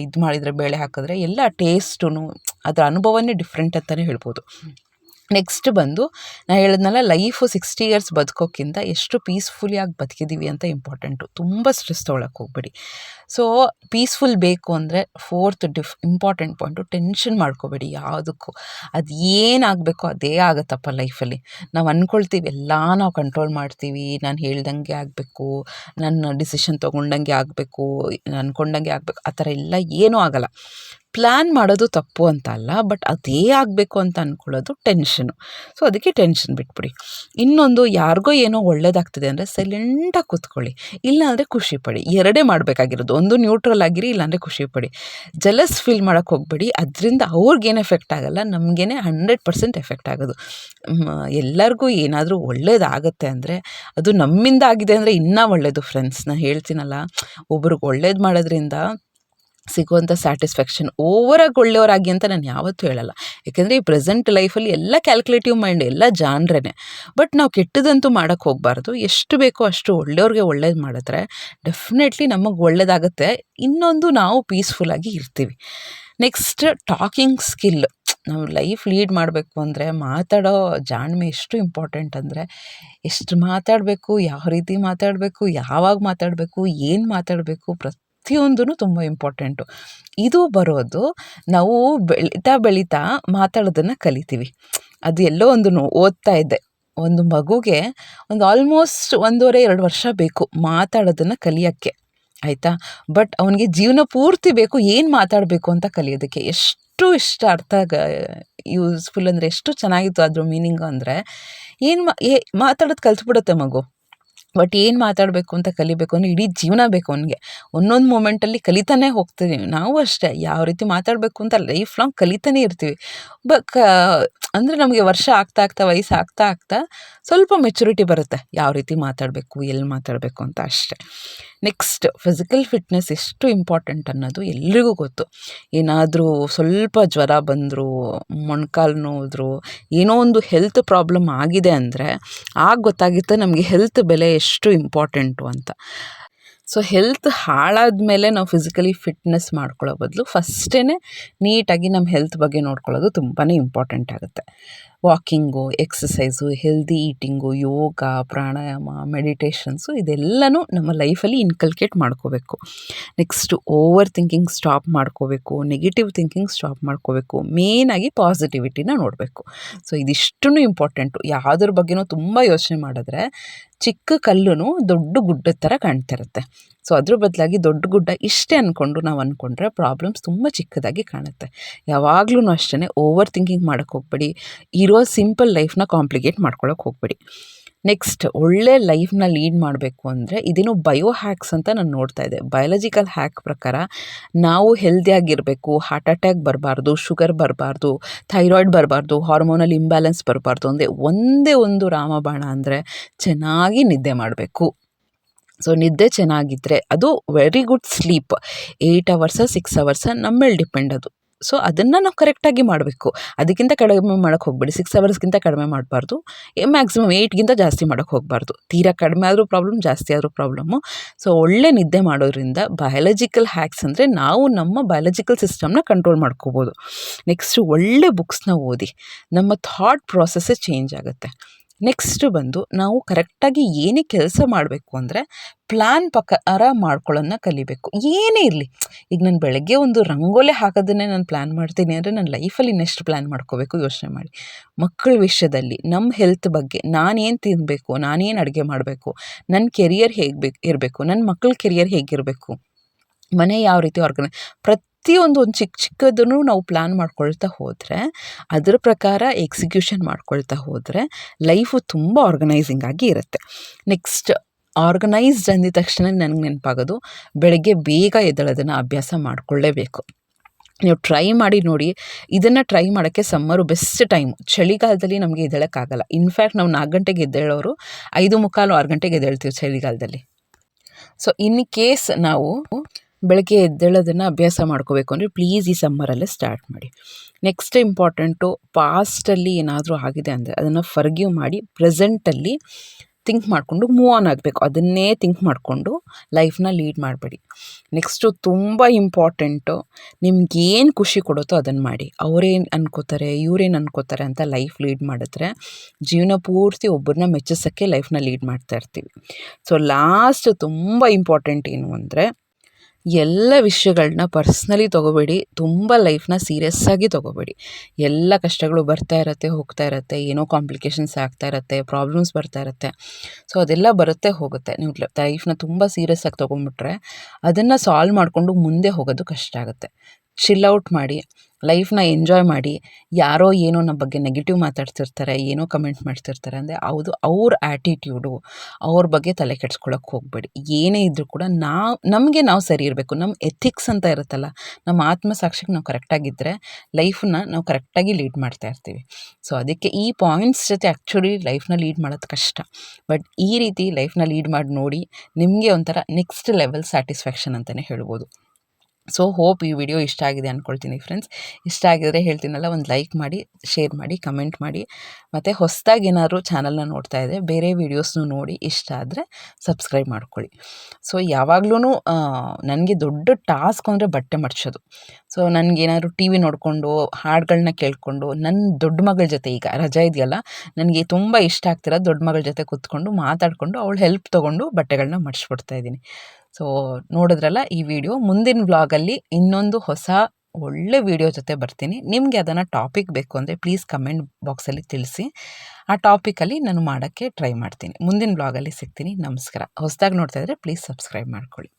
ಇದು ಮಾಡಿದರೆ ಬೇಳೆ ಹಾಕಿದ್ರೆ ಎಲ್ಲ ಟೇಸ್ಟೂ ಅದರ ಅನುಭವನೇ ಡಿಫ್ರೆಂಟ್ ಅಂತಲೇ ಹೇಳ್ಬೋದು. ನೆಕ್ಸ್ಟ್ ಬಂದು ನಾನು ಹೇಳಿದ್ನಲ್ಲ ಲೈಫು ಸಿಕ್ಸ್ಟಿ ಇಯರ್ಸ್ ಬದುಕೋಕ್ಕಿಂತ ಎಷ್ಟು ಪೀಸ್ಫುಲಿಯಾಗಿ ಬದುಕಿದ್ದೀವಿ ಅಂತ ಇಂಪಾರ್ಟೆಂಟು ತುಂಬ ಸ್ಟ್ರೆಸ್ ತೊಗೊಳಕ್ಕೆ ಹೋಗ್ಬೇಡಿ. ಸೊ ಪೀಸ್ಫುಲ್ ಬೇಕು ಅಂದರೆ ಫೋರ್ತ್ ಡಿಫ್ ಇಂಪಾರ್ಟೆಂಟ್ ಪಾಯಿಂಟು ಟೆನ್ಷನ್ ಮಾಡ್ಕೋಬೇಡಿ ಯಾವುದಕ್ಕೂ. ಅದು ಏನಾಗಬೇಕೋ ಅದೇ ಆಗುತ್ತಪ್ಪ ಲೈಫಲ್ಲಿ ನಾವು ಅಂದ್ಕೊಳ್ತೀವಿ ಎಲ್ಲ ನಾವು ಕಂಟ್ರೋಲ್ ಮಾಡ್ತೀವಿ, ನಾನು ಹೇಳ್ದಂಗೆ ಆಗಬೇಕು ನನ್ನ ಡಿಸಿಷನ್ ತೊಗೊಂಡಂಗೆ ಆಗಬೇಕು ಅಂದ್ಕೊಂಡಂಗೆ ಆಗಬೇಕು, ಆ ಥರ ಎಲ್ಲ ಏನೂ ಆಗೋಲ್ಲ. ಪ್ಲ್ಯಾನ್ ಮಾಡೋದು ತಪ್ಪು ಅಂತ ಅಲ್ಲ ಬಟ್ ಅದೇ ಆಗಬೇಕು ಅಂತ ಅಂದ್ಕೊಳ್ಳೋದು ಟೆನ್ಷನು ಸೊ ಅದಕ್ಕೆ ಟೆನ್ಷನ್ ಬಿಟ್ಬಿಡಿ. ಇನ್ನೊಂದು ಯಾರಿಗೋ ಏನೋ ಒಳ್ಳೇದಾಗ್ತಿದೆ ಅಂದರೆ ಸೈಲೆಂಟಾಗಿ ಕೂತ್ಕೊಳ್ಳಿ. ಇಲ್ಲಾಂದರೆ ಖುಷಿಪಡಿ ಎರಡೇ ಮಾಡಬೇಕಾಗಿರೋದು. ಒಂದು ನ್ಯೂಟ್ರಲ್ ಆಗಿರಿ, ಇಲ್ಲಾಂದರೆ ಖುಷಿಪಡಿ ಜಲಸ್ ಫೀಲ್ ಮಾಡೋಕ್ಕೆ ಹೋಗಬೇಡಿ. ಅದರಿಂದ ಅವ್ರಿಗೇನು ಎಫೆಕ್ಟ್ ಆಗೋಲ್ಲ, ನಮಗೇನೆ ಹಂಡ್ರೆಡ್ ಪರ್ಸೆಂಟ್ ಎಫೆಕ್ಟ್ ಆಗೋದು. ಎಲ್ಲರಿಗೂ ಏನಾದರೂ ಒಳ್ಳೇದಾಗತ್ತೆ ಅಂದರೆ, ಅದು ನಮ್ಮಿಂದ ಆಗಿದೆ ಅಂದರೆ ಇನ್ನೂ ಒಳ್ಳೆಯದು ಫ್ರೆಂಡ್ಸ್ ನಾನು ಹೇಳ್ತೀನಲ್ಲ. ಒಬ್ರಿಗೆ ಒಳ್ಳೇದು ಮಾಡೋದ್ರಿಂದ ಸಿಗುವಂಥ ಸ್ಯಾಟಿಸ್ಫ್ಯಾಕ್ಷನ್ ಓವರಾಗಿ ಒಳ್ಳೆಯವರಾಗಿ ಅಂತ ನಾನು ಯಾವತ್ತೂ ಹೇಳಲ್ಲ. ಯಾಕೆಂದರೆ ಈ ಪ್ರೆಸೆಂಟ್ ಲೈಫಲ್ಲಿ ಎಲ್ಲ ಕ್ಯಾಲ್ಕುಲೇಟಿವ್ ಮೈಂಡ್, ಎಲ್ಲ ಜಾನ್ರೇ ಬಟ್ ನಾವು ಕೆಟ್ಟದಂತೂ ಮಾಡೋಕ್ಕೆ ಹೋಗಬಾರ್ದು. ಎಷ್ಟು ಬೇಕೋ ಅಷ್ಟು ಒಳ್ಳೆಯವ್ರಿಗೆ ಒಳ್ಳೇದು ಮಾಡಿದ್ರೆ ಡೆಫಿನೆಟ್ಲಿ ನಮಗೆ ಒಳ್ಳೇದಾಗುತ್ತೆ. ಇನ್ನೊಂದು ನಾವು ಪೀಸ್ಫುಲ್ಲಾಗಿ ಇರ್ತೀವಿ. Next talking skill. ನಾವು ಲೈಫ್ ಲೀಡ್ ಮಾಡಬೇಕು ಅಂದರೆ ಮಾತಾಡೋ ಜಾಣ್ಮೆ ಎಷ್ಟು ಇಂಪಾರ್ಟೆಂಟ್ ಅಂದರೆ ಎಷ್ಟು ಮಾತಾಡಬೇಕು, ಯಾವ ರೀತಿ ಮಾತಾಡಬೇಕು, ಯಾವಾಗ ಮಾತಾಡಬೇಕು, ಏನು ಮಾತಾಡಬೇಕು ಪ್ರ ಪ್ರತಿಯೊಂದೂ ತುಂಬ ಇಂಪಾರ್ಟೆಂಟು ಇದು ಬರೋದು ನಾವು ಬೆಳೀತಾ ಬೆಳೀತಾ ಮಾತಾಡೋದನ್ನು ಕಲಿತೀವಿ. ಅದು ಎಲ್ಲೋ ಒಂದು ಓದ್ತಾ ಇದ್ದೆ. ಒಂದು ಮಗುಗೆ ಒಂದು ಆಲ್ಮೋಸ್ಟ್ ಒಂದೂವರೆ, ಎರಡು ವರ್ಷ ಬೇಕು ಮಾತಾಡೋದನ್ನು ಕಲಿಯೋಕ್ಕೆ. ಆಯಿತಾ? ಬಟ್ ಅವನಿಗೆ ಜೀವನ ಪೂರ್ತಿ ಬೇಕು, ಏನು ಮಾತಾಡಬೇಕು ಅಂತ ಕಲಿಯೋದಕ್ಕೆ. ಎಷ್ಟು ಇಷ್ಟ ಅರ್ಥ ಯೂಸ್ಫುಲ್ ಅಂದರೆ ಎಷ್ಟು ಚೆನ್ನಾಗಿತ್ತು ಅದ್ರ ಮೀನಿಂಗು ಅಂದರೆ, ಏನು ಮಾ ಮಾತಾಡೋದು ಕಲ್ತ್ಬಿಡುತ್ತೆ ಮಗು. ಬಟ್ ಏನು ಮಾತಾಡಬೇಕು ಅಂತ ಕಲಿಬೇಕು ಅಂದರೆ ಇಡೀ ಜೀವನ ಬೇಕು ಅವನಿಗೆ. ಒಂದೊಂದು ಮೂಮೆಂಟಲ್ಲಿ ಕಲಿತಾನೇ ಹೋಗ್ತಿದ್ದೀವಿ ನಾವು ಅಷ್ಟೇ. ಯಾವ ರೀತಿ ಮಾತಾಡಬೇಕು ಅಂತ ಲೈಫ್ ಲಾಂಗ್ ಕಲಿತಾನೇ ಇರ್ತೀವಿ. ಬ ಕ ಅಂದರೆ ನಮಗೆ ವರ್ಷ ಆಗ್ತಾ ಆಗ್ತಾ, ವಯಸ್ಸು ಆಗ್ತಾ ಆಗ್ತಾ ಸ್ವಲ್ಪ ಮೆಚುರಿಟಿ ಬರುತ್ತೆ. ಯಾವ ರೀತಿ ಮಾತಾಡಬೇಕು, ಎಲ್ಲಿ ಮಾತಾಡಬೇಕು ಅಂತ ಅಷ್ಟೇ. ನೆಕ್ಸ್ಟ್ ಫಿಸಿಕಲ್ ಫಿಟ್ನೆಸ್ ಎಷ್ಟು ಇಂಪಾರ್ಟೆಂಟ್ ಅನ್ನೋದು ಎಲ್ರಿಗೂ ಗೊತ್ತು. ಏನಾದರೂ ಸ್ವಲ್ಪ ಜ್ವರ ಬಂದರೂ, ಮೊಣಕಾಲು ನೋವಿದ್ರು, ಏನೋ ಒಂದು ಹೆಲ್ತ್ ಪ್ರಾಬ್ಲಮ್ ಆಗಿದೆ ಅಂದರೆ, ಆಗ ಗೊತ್ತಾಗುತ್ತೆ ನಮಗೆ ಹೆಲ್ತ್ ಬೆಲೆ ಎಷ್ಟು ಇಂಪಾರ್ಟೆಂಟು ಅಂತ. ಸೊ ಹೆಲ್ತ್ ಹಾಳಾದ ಮೇಲೆ ನಾವು ಫಿಸಿಕಲಿ ಫಿಟ್ನೆಸ್ ಮಾಡ್ಕೊಳ್ಳೋ ಬದಲು ಫಸ್ಟೇ ನೀಟಾಗಿ ನಮ್ಮ ಹೆಲ್ತ್ ಬಗ್ಗೆ ನೋಡ್ಕೊಳ್ಳೋದು ತುಂಬಾ ಇಂಪಾರ್ಟೆಂಟ್ ಆಗುತ್ತೆ. Walking, exercise, healthy eating, yoga, pranayama, meditations ಇದೆಲ್ಲನೂ ನಮ್ಮ ಲೈಫಲ್ಲಿ ಇನ್ಕಲ್ಕೇಟ್ ಮಾಡ್ಕೋಬೇಕು. ನೆಕ್ಸ್ಟು ಓವರ್ ಥಿಂಕಿಂಗ್ ಸ್ಟಾಪ್ ಮಾಡ್ಕೋಬೇಕು, ನೆಗೆಟಿವ್ ಥಿಂಕಿಂಗ್ ಸ್ಟಾಪ್ ಮಾಡ್ಕೋಬೇಕು ಮೇಯ್ನಾಗಿ ಪಾಸಿಟಿವಿಟಿನ ನೋಡಬೇಕು. ಸೊ ಇದಿಷ್ಟು ಇಂಪಾರ್ಟೆಂಟು. ಯಾವುದ್ರ ಬಗ್ಗೆನೂ ತುಂಬ ಯೋಚನೆ ಮಾಡಿದ್ರೆ ಚಿಕ್ಕ ಕಲ್ಲು ದೊಡ್ಡ ಗುಡ್ಡದ ಥರ ಕಾಣ್ತಿರುತ್ತೆ. ಸೊ ಅದ್ರ ಬದಲಾಗಿ ದೊಡ್ಡ ಗುಡ್ಡ ಇಷ್ಟೇ ಅಂದ್ಕೊಂಡು ನಾವು ಅಂದ್ಕೊಂಡ್ರೆ ಪ್ರಾಬ್ಲಮ್ಸ್ ತುಂಬ ಚಿಕ್ಕದಾಗಿ ಕಾಣುತ್ತೆ. ಯಾವಾಗಲೂ ಅಷ್ಟೇ ಓವರ್ ಥಿಂಕಿಂಗ್ ಮಾಡೋಕ್ಕೆ ಹೋಗ್ಬೇಡಿ. ಇರೋ ಸಿಂಪಲ್ ಲೈಫ್ನ ಕಾಂಪ್ಲಿಕೇಟ್ ಮಾಡ್ಕೊಳಕ್ಕೆ ಹೋಗ್ಬೇಡಿ. ನೆಕ್ಸ್ಟ್ ಒಳ್ಳೆ ಲೈಫ್ನ ಲೀಡ್ ಮಾಡಬೇಕು ಅಂದರೆ ಇದೇನು ಬಯೋ ಹ್ಯಾಕ್ಸ್ ಅಂತ ನಾನು ನೋಡ್ತಾ ಇದ್ದೆ. ಬಯಾಲಜಿಕಲ್ ಹ್ಯಾಕ್ ಪ್ರಕಾರ ನಾವು ಹೆಲ್ದಿಯಾಗಿರಬೇಕು ಹಾರ್ಟ್ ಅಟ್ಯಾಕ್ ಬರಬಾರ್ದು ಶುಗರ್ ಬರಬಾರ್ದು ಥೈರಾಯ್ಡ್ ಬರಬಾರ್ದು ಹಾರ್ಮೋನಲ್ ಇಂಬ್ಯಾಲೆನ್ಸ್ ಬರಬಾರ್ದು ಅಂದರೆ ಒಂದೇ ಒಂದು ರಾಮಬಾಣ ಅಂದರೆ ಚೆನ್ನಾಗಿ ನಿದ್ದೆ ಮಾಡಬೇಕು. ಸೊ ನಿದ್ದೆ ಚೆನ್ನಾಗಿದ್ದರೆ ಅದು very good sleep eight hours six hours ನಮ್ಮ ಮೇಲೆ ಡಿಪೆಂಡ್ ಅದು. ಸೊ ಅದನ್ನು ನಾವು ಕರೆಕ್ಟಾಗಿ ಮಾಡಬೇಕು. ಅದಕ್ಕಿಂತ ಕಡಿಮೆ ಮಾಡೋಕ್ಕೆ ಹೋಗ್ಬೇಡಿ. ಸಿಕ್ಸ್ ಅವರ್ಸ್ಗಿಂತ ಕಡಿಮೆ ಮಾಡಬಾರ್ದು. ಮ್ಯಾಕ್ಸಿಮಮ್ ಏಯ್ಟ್ಗಿಂತ ಜಾಸ್ತಿ ಮಾಡೋಕ್ಕೆ ಹೋಗಬಾರ್ದು. ತೀರಾ ಕಡಿಮೆ ಆದರೂ ಪ್ರಾಬ್ಲಮ್ ಜಾಸ್ತಿ ಆದರೂ ಪ್ರಾಬ್ಲಮ್ಮು ಸೊ ಒಳ್ಳೆ ನಿದ್ದೆ ಮಾಡೋದ್ರಿಂದ ಬಯಾಲಜಿಕಲ್ ಹ್ಯಾಕ್ಸ್ ಅಂದರೆ ನಾವು ನಮ್ಮ ಬಯಾಲಜಿಕಲ್ ಸಿಸ್ಟಮ್ನ ಕಂಟ್ರೋಲ್ ಮಾಡ್ಕೋಬೋದು. ನೆಕ್ಸ್ಟು ಒಳ್ಳೆ ಬುಕ್ಸ್ನ ಓದಿ. ನಮ್ಮ ಥಾಟ್ ಪ್ರಾಸೆಸ್ಸೇ ಚೇಂಜ್ ಆಗುತ್ತೆ. ನೆಕ್ಸ್ಟ್ ಬಂದು ನಾವು ಕರೆಕ್ಟಾಗಿ ಏನೇ ಕೆಲಸ ಮಾಡಬೇಕು ಅಂದರೆ ಪ್ಲ್ಯಾನ್ ಪ್ರಕಾರ ಮಾಡ್ಕೊಳ್ಳೋದನ್ನ ಕಲಿಬೇಕು. ಏನೇ ಇರಲಿ. ಈಗ ನಾನು ಬೆಳಗ್ಗೆ ಒಂದು ರಂಗೋಲೆ ಹಾಕೋದನ್ನೇ ನಾನು ಪ್ಲ್ಯಾನ್ ಮಾಡ್ತೀನಿ ಅಂದರೆ ನನ್ನ ಲೈಫಲ್ಲಿ ನೆಕ್ಸ್ಟ್ ಪ್ಲ್ಯಾನ್ ಮಾಡ್ಕೋಬೇಕು ಯೋಚನೆ ಮಾಡಿ. ಮಕ್ಕಳ ವಿಷಯದಲ್ಲಿ ನಮ್ಮ ಹೆಲ್ತ್ ಬಗ್ಗೆ ನಾನೇನು ತಿನ್ನಬೇಕು ನಾನೇನು ಅಡುಗೆ ಮಾಡಬೇಕು ನನ್ನ ಕೆರಿಯರ್ ಹೇಗೆ ಬೇಕು, ಇರಬೇಕು ನನ್ನ ಮಕ್ಕಳ ಕೆರಿಯರ್ ಹೇಗಿರಬೇಕು, ಮನೆ ಯಾವ ರೀತಿ ಆರ್ಗನೈ ಪ್ರತಿ ಪ್ರತಿಯೊಂದು ಒಂದು ಚಿಕ್ಕ ಚಿಕ್ಕದನ್ನು ನಾವು ಪ್ಲ್ಯಾನ್ ಮಾಡ್ಕೊಳ್ತಾ ಹೋದರೆ, ಅದರ ಪ್ರಕಾರ ಎಕ್ಸಿಕ್ಯೂಷನ್ ಮಾಡ್ಕೊಳ್ತಾ ಹೋದರೆ ಲೈಫು ತುಂಬ ಆರ್ಗನೈಸಿಂಗ್ ಆಗಿ ಇರುತ್ತೆ. ನೆಕ್ಸ್ಟ್ ಆರ್ಗನೈಸ್ಡ್ ಅಂದಿದ ತಕ್ಷಣ ನನಗೆ ನೆನಪಾಗೋದು, ಬೆಳಗ್ಗೆ ಬೇಗ ಎದ್ದಳೋದನ್ನು ಅಭ್ಯಾಸ ಮಾಡಿಕೊಳ್ಳೇಬೇಕು ನೀವು ಟ್ರೈ ಮಾಡಿ ನೋಡಿ, ಇದನ್ನು ಟ್ರೈ ಮಾಡೋಕ್ಕೆ ಸಮ್ಮರು ಬೆಸ್ಟ್ ಟೈಮು ಚಳಿಗಾಲದಲ್ಲಿ ನಮಗೆ ಎದ್ದೇಳೋಕ್ಕಾಗಲ್ಲ. ಇನ್ಫ್ಯಾಕ್ಟ್ ನಾವು ನಾಲ್ಕು ಗಂಟೆಗೆ ಎದ್ದೇಳೋರು, ಐದು ಮುಕ್ಕಾಲು ಆರು ಗಂಟೆಗೆ ಎದ್ದೇಳ್ತೀವಿ ಚಳಿಗಾಲದಲ್ಲಿ. ಸೊ ಇನ್ ಕೇಸ್ ನಾವು ಬೆಳಗ್ಗೆ ಎದ್ದೇಳೋದನ್ನು ಅಭ್ಯಾಸ ಮಾಡ್ಕೋಬೇಕು ಅಂದರೆ ಪ್ಲೀಸ್ ಈ ಸಮ್ಮರಲ್ಲೇ ಸ್ಟಾರ್ಟ್ ಮಾಡಿ. ನೆಕ್ಸ್ಟ್ ಇಂಪಾರ್ಟೆಂಟು ಪಾಸ್ಟಲ್ಲಿ ಏನಾದರೂ ಆಗಿದೆ ಅಂದರೆ ಅದನ್ನು ಫರ್ಗ್ಯೂ ಮಾಡಿ ಪ್ರೆಸೆಂಟಲ್ಲಿ ಥಿಂಕ್ ಮಾಡಿಕೊಂಡು ಮೂವ್ ಆನ್ ಆಗಬೇಕು. ಅದನ್ನೇ ಥಿಂಕ್ ಮಾಡಿಕೊಂಡು ಲೈಫ್ನ ಲೀಡ್ ಮಾಡಬೇಡಿ. ನೆಕ್ಸ್ಟು ತುಂಬ ಇಂಪಾರ್ಟೆಂಟು ನಿಮ್ಗೇನು ಖುಷಿ ಕೊಡುತ್ತೋ ಅದನ್ನು ಮಾಡಿ. ಅವರೇನು ಅನ್ಕೋತಾರೆ ಇವರೇನು ಅನ್ಕೋತಾರೆ ಅಂತ ಲೈಫ್ ಲೀಡ್ ಮಾಡಿದ್ರೆ ಜೀವನ ಪೂರ್ತಿ ಒಬ್ಬರನ್ನ ಮೆಚ್ಚಿಸೋಕ್ಕೆ ಲೈಫ್ನ ಲೀಡ್ ಮಾಡ್ತಾ ಇರ್ತೀವಿ. ಸೊ ಲಾಸ್ಟ್ ತುಂಬ ಇಂಪಾರ್ಟೆಂಟ್ ಏನು ಅಂದರೆ ಎಲ್ಲ ವಿಷಯಗಳನ್ನ ಪರ್ಸ್ನಲಿ ತೊಗೋಬೇಡಿ, ತುಂಬ ಲೈಫ್ನ ಸೀರಿಯಸ್ಸಾಗಿ ತೊಗೋಬೇಡಿ. ಎಲ್ಲ ಕಷ್ಟಗಳು ಬರ್ತಾ ಇರತ್ತೆ, ಹೋಗ್ತಾ ಇರತ್ತೆ, ಏನೋ ಕಾಂಪ್ಲಿಕೇಶನ್ಸ್ ಆಗ್ತಾ ಇರತ್ತೆ, ಪ್ರಾಬ್ಲಮ್ಸ್ ಬರ್ತಾ ಇರತ್ತೆ. ಸೊ, ಅದೆಲ್ಲ ಬರುತ್ತೆ, ಹೋಗುತ್ತೆ. ನೀವು ಲೈಫ್ನ ತುಂಬ ಸೀರಿಯಸ್ಸಾಗಿ ತೊಗೊಂಡ್ಬಿಟ್ರೆ ಅದನ್ನು ಸಾಲ್ವ್ ಮಾಡಿಕೊಂಡು ಮುಂದೆ ಹೋಗೋದು ಕಷ್ಟ ಆಗುತ್ತೆ. ಚಿಲ್ ಔಟ್ ಮಾಡಿ ಲೈಫ್ನ ಎಂಜಾಯ್ ಮಾಡಿ, ಯಾರೋ ಏನೋ ನಮ್ಮ ಬಗ್ಗೆ ನೆಗೆಟಿವ್ ಮಾತಾಡ್ತಿರ್ತಾರೆ, ಏನೋ ಕಮೆಂಟ್ ಮಾಡ್ತಿರ್ತಾರೆ ಅಂದರೆ ಅದು ಅವ್ರ ಆ್ಯಟಿಟ್ಯೂಡು ಅವ್ರ ಬಗ್ಗೆ ತಲೆ ಕೆಡ್ಸ್ಕೊಳಕ್ಕೆ ಹೋಗಬೇಡಿ. ಏನೇ ಇದ್ದರೂ ಕೂಡ ನಾವು, ನಮಗೆ ನಾವು ಸರಿ ಇರಬೇಕು. ನಮ್ಮ ಎಥಿಕ್ಸ್ ಅಂತ ಇರುತ್ತಲ್ಲ ನಮ್ಮ ಆತ್ಮಸಾಕ್ಷಿಗೆ ನಾವು ಕರೆಕ್ಟಾಗಿದ್ದರೆ ಲೈಫನ್ನ ನಾವು ಕರೆಕ್ಟಾಗಿ ಲೀಡ್ ಮಾಡ್ತಾ ಇರ್ತೀವಿ. ಸೊ ಅದಕ್ಕೆ ಈ ಪಾಯಿಂಟ್ಸ್ ಜೊತೆ ಆ್ಯಕ್ಚುಲಿ ಲೈಫ್ನ ಲೀಡ್ ಮಾಡೋದು ಕಷ್ಟ. ಬಟ್ ಈ ರೀತಿ ಲೈಫ್ನ ಲೀಡ್ ಮಾಡಿ ನೋಡಿ, ನಿಮಗೆ ಒಂಥರ ನೆಕ್ಸ್ಟ್ ಲೆವೆಲ್ ಸ್ಯಾಟಿಸ್ಫ್ಯಾಕ್ಷನ್ ಅಂತಲೇ ಹೇಳ್ಬೋದು. ಸೊ ಹೋಪ್ ಈ ವಿಡಿಯೋ ಇಷ್ಟ ಆಗಿದೆ ಅಂದ್ಕೊಳ್ತೀನಿ ಫ್ರೆಂಡ್ಸ್ ಇಷ್ಟ ಆಗಿದ್ರೆ ಹೇಳ್ತೀನಲ್ಲ, ಒಂದು ಲೈಕ್ ಮಾಡಿ ಶೇರ್ ಮಾಡಿ ಕಮೆಂಟ್ ಮಾಡಿ. ಮತ್ತು ಹೊಸದಾಗಿ ಏನಾದರೂ ಚಾನಲ್ನ ನೋಡ್ತಾ ಇದ್ದರೆ ಬೇರೆ ವೀಡಿಯೋಸ್ನು ನೋಡಿ ಇಷ್ಟ ಆದರೆ ಸಬ್ಸ್ಕ್ರೈಬ್ ಮಾಡ್ಕೊಳ್ಳಿ. ಸೊ ಯಾವಾಗಲೂ ನನಗೆ ದೊಡ್ಡ ಟಾಸ್ಕ್ ಅಂದರೆ ಬಟ್ಟೆ ಮಡ್ಚೋದು ಸೊ ನನಗೇನಾದ್ರು ಟಿ ವಿ ನೋಡಿಕೊಂಡು ಹಾಡುಗಳನ್ನ ಕೇಳಿಕೊಂಡು ನನ್ನ ದೊಡ್ಡ ಮಗಳ ಜೊತೆ ಈಗ, ರಜಾ ಇದೆಯಲ್ಲ, ನನಗೆ ತುಂಬ ಇಷ್ಟ ಆಗ್ತಿರೋದು ದೊಡ್ಡ ಮಗಳ ಜೊತೆ ಕೂತ್ಕೊಂಡು ಮಾತಾಡಿಕೊಂಡು, ಅವಳು ಹೆಲ್ಪ್ ತೊಗೊಂಡು ಬಟ್ಟೆಗಳನ್ನ ಮಡಿಸ್ಬಿಡ್ತಾ ಇದ್ದೀನಿ. ಸೊ ನೋಡಿದ್ರಲ್ಲ ಈ ವಿಡಿಯೋ ಮುಂದಿನ ವ್ಲಾಗಲ್ಲಿ ಇನ್ನೊಂದು ಹೊಸ ಒಳ್ಳೆ ವಿಡಿಯೋ ಜೊತೆ ಬರ್ತೀನಿ. ನಿಮಗೆ ಅದನ್ನು ಟಾಪಿಕ್ ಬೇಕು ಅಂದರೆ ಪ್ಲೀಸ್ ಕಮೆಂಟ್ ಬಾಕ್ಸಲ್ಲಿ ತಿಳಿಸಿ. ಆ ಟಾಪಿಕಲ್ಲಿ ನಾನು ಮಾಡೋಕ್ಕೆ ಟ್ರೈ ಮಾಡ್ತೀನಿ. ಮುಂದಿನ ಬ್ಲಾಗಲ್ಲಿ ಸಿಗ್ತೀನಿ. ನಮಸ್ಕಾರ. ಹೊಸದಾಗಿ ನೋಡ್ತಾ ಇದ್ದರೆ ಪ್ಲೀಸ್ ಸಬ್ಸ್ಕ್ರೈಬ್ ಮಾಡ್ಕೊಳ್ಳಿ.